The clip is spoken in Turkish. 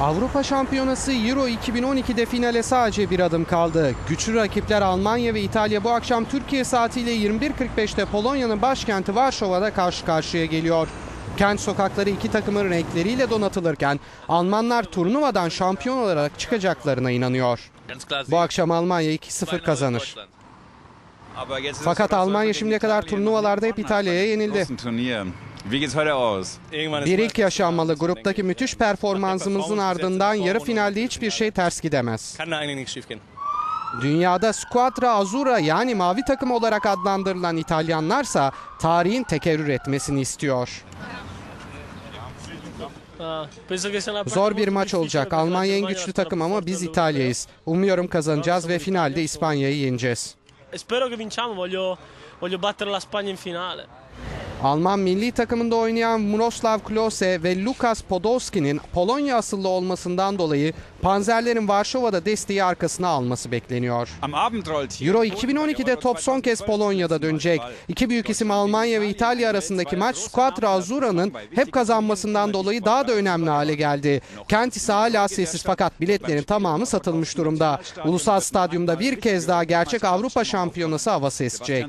Avrupa Şampiyonası Euro 2012'de finale sadece bir adım kaldı. Güçlü rakipler Almanya ve İtalya bu akşam Türkiye saatiyle 21.45'te Polonya'nın başkenti Varşova'da karşı karşıya geliyor. Kent sokakları iki takımın renkleriyle donatılırken Almanlar turnuvadan şampiyon olarak çıkacaklarına inanıyor. Bu akşam Almanya 2-0 kazanır. Fakat Almanya şimdiye kadar turnuvalarda hep İtalya'ya yenildi. Wie geht's heute aus? Bir ilk yaşanmalı gruptaki müthiş performansımızın ardından yarı finalde hiçbir şey ters gidemez. Dünyada Squadra Azzurra yani mavi takım olarak adlandırılan İtalyanlarsa tarihin tekerrür etmesini istiyor. Zor bir maç olacak. Almanya en güçlü takım ama biz. İtalya'yız. Umuyorum kazanacağız ve finalde İspanya'yı yeneceğiz. Spero che vinciamo, voglio, voglio battere la Spagna in finale. Alman milli takımında oynayan Miroslav Klose ve Lukas Podolski'nin Polonya asıllı olmasından dolayı Panzerlerin Varşova'da desteği arkasına alması bekleniyor. Euro 2012'de top son kez Polonya'da dönecek. İki büyük isim Almanya ve İtalya arasındaki maç Squadra Azzurra'nın hep kazanmasından dolayı daha da önemli hale geldi. Kent ise hala sessiz fakat biletlerin tamamı satılmış durumda. Ulusal Stadyum'da bir kez daha gerçek Avrupa Şampiyonası havası esecek.